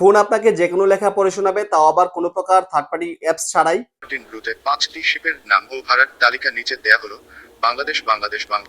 Phone আপনাকে যে কোনো লেখা পড়ে শোনাবে, তাও আবার কোনো প্রকার থার্ড পার্টি অ্যাপস ছাড়াই। পাঁচটি শিপের নাম ও ভাড়ার তালিকা নিচে দেয়া হলো। বাংলাদেশ বাংলাদেশ বাং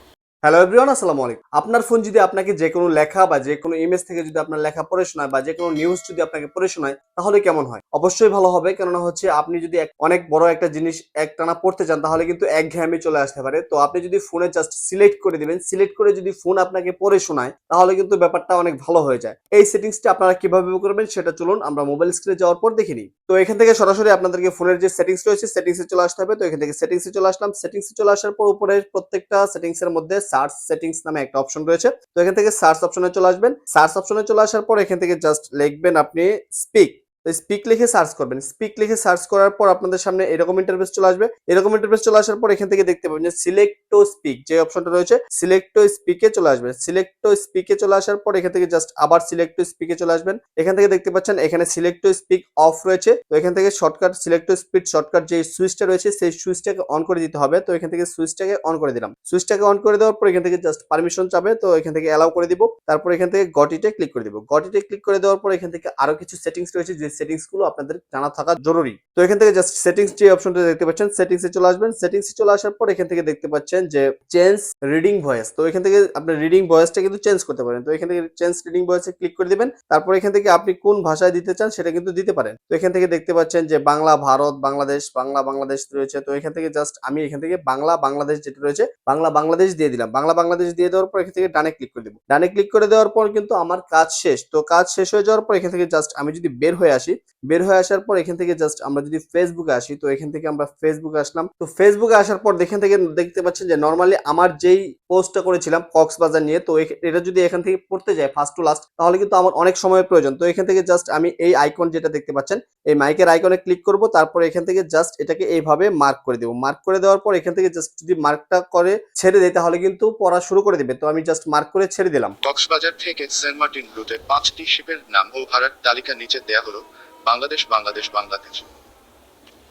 হ্যালো এভরিওয়ান আসসালামু আলাইকুম। আপনার ফোন যদি আপনাকে যে কোনো লেখা বা যে কোনো ইমেজ থেকে যদি আপনার লেখা পড়ে শোনায় বা যে কোনো নিউজ যদি আপনাকে পড়ে শোনায়, তাহলে কেমন হয়? অবশ্যই ভালো হবে, কেননা হচ্ছে আপনি যদি অনেক বড় একটা জিনিস একটানা পড়তে চান, তাহলে কিন্তু একঘেয়েমি চলে আসতে পারে। তো আপনি যদি ফোনে জাস্ট সিলেক্ট করে দিবেন সিলেক্ট করে যদি ফোন আপনাকে পড়ে শোনায়, তাহলে কিন্তু ব্যাপারটা অনেক ভালো হয়ে যায়। এই সেটিংসটা আপনারা কীভাবে করবেন সেটা চলুন, আমরা মোবাইল স্ক্রিনে যাওয়ার পর দেখে নিই। তো এখান থেকে সরাসরি আপনাদেরকে ফোনের যে সেটিংস রয়েছে সেটিংসে চলে আসতে হবে। তো এখান থেকে সেটিংসে চলে আসলাম। সেটিংসে চলে আসার পর উপরে প্রত্যেকটা সেটিংসের মধ্যে সার্চ সেটিংস নামে একটা অপশন রয়েছে। তো এখান থেকে সার্চ অপশনে চলে আসবেন। সার্চ অপশনে চলে আসার পর এখান থেকে জাস্ট লিখবেন আপনি স্পিক তো স্পিক লিখে সার্চ করবেন। স্পিক লিখে সার্চ করার পর আপনাদের সামনে এরকম ইন্টারফেস চলে আসবে। এরকম ইন্টারফেস চলে আসার পর এখান থেকে দেখতে পাবেন যে সিলেক্ট টু স্পিক যে অপশনটা রয়েছে সিলেক্ট টু স্পিকে চলে আসবে সিলেক্ট টু স্পিকে চলে আসার পর এখান থেকে জাস্ট আবার সিলেক্ট টু স্পিকে চলে আসবেন। এখান থেকে দেখতে পাচ্ছেন এখানে সিলেক্ট টু স্পিক অফ রয়েছে। তো এখান থেকে shortcut select to speed shortcut যে সুইচটা রয়েছে, সেই সুইচটাকে অন করে দিতে হবে। তো এখান থেকে সুইচটাকে অন করে দিলাম। সুইচটাকে অন করে দেওয়ার পর এখান থেকে জাস্ট পারমিশন চাবে তো এখান থেকে অ্যালাউ করে দিব। তারপর এখান থেকে গটিতে ক্লিক করে দিব। গটিতে ক্লিক করে দেওয়ার পর এখান থেকে আরও কিছু সেটিংস রয়েছে যে সেটিংসগুলো আপনাদের জানা থাকা জরুরি তো এখান থেকে জাস্ট সেটিংস যে অপশনটা দেখতে পাচ্ছেন চলে আসবেন চলে আসার পর এখান থেকে দেখতে পাচ্ছেন যে চেঞ্জ রিডিং ভয়েস তো এখান থেকে রিডিং ভয়েসটা কিন্তু চেঞ্জ করতে পারেন তো এখান থেকে চেঞ্জ রিডিং ভয়েসে ক্লিক করে দিবেন তারপর এখান থেকে আপনি কোন ভাষায় দিতে চান সেটা কিন্তু দিতে পারেন তো এখান থেকে দেখতে পাচ্ছেন যে বাংলা ভারত বাংলাদেশ বাংলা বাংলাদেশ রয়েছে তো এখান থেকে জাস্ট আমি এখান থেকে বাংলা বাংলাদেশ যেটা রয়েছে বাংলা বাংলাদেশ দিয়ে দিলাম বাংলা বাংলাদেশ দিয়ে দেওয়ার পর এখান থেকে ডানে ক্লিক করে দেবো ডানে ক্লিক করে দেওয়ার পর কিন্তু আমার কাজ শেষ তো কাজ শেষ হয়ে যাওয়ার পর এখান থেকে জাস্ট আমি যদি বের হয়ে আসি। বের হয়ে আসার পর এখান থেকে জাস্ট আমরা যদি ফেসবুকে আসি, তো এখান থেকে আমরা ফেসবুকে আসলাম। তো ফেসবুকে আসার পর এখান থেকে দেখতে পাচ্ছেন যে নর্মালি আমার যেই পোস্টটা করেছিলাম কক্সবাজার নিয়ে, তো এটা যদি এখান থেকে পড়তে যায় ফার্স্ট টু লাস্ট তাহলে কিন্তু আমার অনেক সময় প্রয়োজন। তো এখান থেকে জাস্ট আমি এই আইকন যেটা দেখতে পাচ্ছেন, এই মাইকের আইকনে ক্লিক করব, তারপর এখান থেকে জাস্ট এটাকে এইভাবে মার্ক করে দেবো। মার্ক করে দেওয়ার পর এখান থেকে জাস্ট যদি মার্কটা করে ছেড়ে দেয় তাহলে কিন্তু পড়া শুরু করে দিবে। তো আমি জাস্ট মার্ক করে ছেড়ে দিলাম। কক্সবাজার থেকে সেন্ট মার্টিন ব্লুতে পাঁচটি শিপের নাম ও ভাড়ার তালিকা নিচে দেয়া হলো। বাংলাদেশ বাংলাদেশ বাংলাদেশ।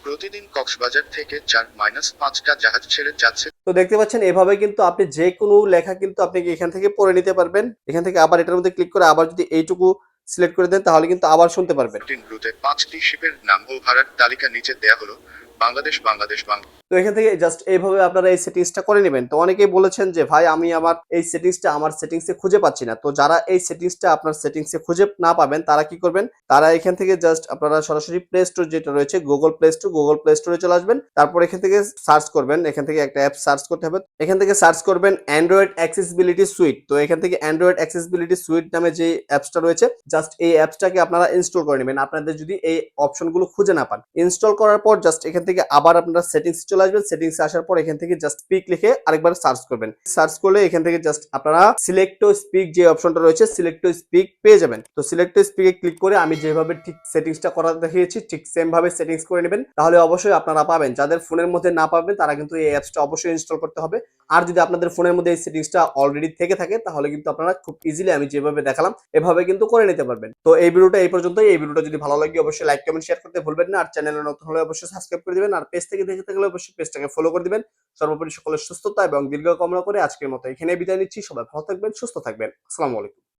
প্রতিদিন কক্সবাজার থেকে চার মাইনাস পাঁচটা জাহাজ ছেড়ে যাচ্ছে। তো দেখতে পাচ্ছেন এভাবে কিন্তু আপনি যে কোনো লেখা কিন্তু আপনি এখান থেকে পড়ে নিতে পারবেন। এখান থেকে আবার এটার মধ্যে ক্লিক করে আবার যদি এইটুকু সিলেক্ট করে দেন তাহলে কিন্তু আবার শুনতে পারবেন। রুটে পাঁচটি শিপের নাম ও ভাড়ার তালিকা নিচে দেয়া হলো। বাংলাদেশ বাংলাদেশ বাং তো এখান থেকে জাস্ট এইভাবে আপনারা এই সেটিংসটা করে নেবেন। তো অনেকেই বলেছেন যে, ভাই, আমি আমার এই সেটিংসটা আমার সেটিংসে খুঁজে পাচ্ছি না। তো যারা এই সেটিংসটা আপনার সেটিংসে খুঁজে না পাবেন, তারা কি করবেন? তারা এখান থেকে জাস্ট আপনারা সরাসরি প্লে স্টোর যেটা রয়েছে Google Play Store Google Play স্টোরে চলে আসবেন। তারপর এখান থেকে সার্চ করবেন। এখান থেকে একটা অ্যাপ সার্চ করতে হবে। এখান থেকে সার্চ করবেন অ্যান্ড্রয়েড অ্যাক্সেসিবিলিটি সুইট তো এখান থেকে অ্যান্ড্রয়েড অ্যাক্সেসিবিলিটি সুইট নামে যে অ্যাপসটা রয়েছে জাস্ট এই অ্যাপসটাকে আপনারা ইনস্টল করে নেবেন। আপনাদের যদি এই অপশনগুলো খুঁজে না পান। ইনস্টল করার পর জাস্ট এখান থেকে আবার আপনারা সেটিংস চলে আসবেন সেটিংস আসার পর এখান থেকে জাস্ট স্পিক লিখে আরেকবার সার্চ করবেন। সার্চ করলে এখান থেকে জাস্ট আপনারা সিলেক্ট টু স্পিক যে অপশনটা রয়েছে সিলেক্ট টু স্পিক পেয়ে যাবেন। তো সিলেক্ট টু স্পিকে ক্লিক করে আমি যেভাবে ঠিক সেটিংসটা করা দেখিয়েছি, ঠিক সেম ভাবে সেটিংস করে নেবেন। তাহলে অবশ্যই আপনারা পাবেন। যাদের ফোনের মধ্যে না পাবেন, তারা কিন্তু এই অ্যাপসটা অবশ্যই ইনস্টল করতে হবে। আর যদি আপনাদের ফোনের মধ্যে এই সেটিংসটা অলরেডি থেকে থাকে, তাহলে কিন্তু আপনারা খুব ইজিলি আমি যেভাবে দেখালাম, এভাবে কিন্তু করে নিতে পারবেন। তো এই ভিডিওটা এই পর্যন্তই। এই ভিডিওটা যদি ভালো লাগে, অবশ্যই লাইক কমেন্ট শেয়ার করতে ভুলবেন না। আর চ্যানেলে নতুন হলে অবশ্যই সাবস্ক্রাইব করে দিবেন। আর পেজ থেকে দেখে থাকলে অবশ্যই পেজটাকে ফলো করে দিবেন। সর্বোপরি সকলের সুস্থতা এবং দীর্ঘ কামনা করে আজকের মতো এখানে বিদায় নিচ্ছি। সবাই ভালো থাকবেন, সুস্থ থাকবেন। আসসালামু আলাইকুম।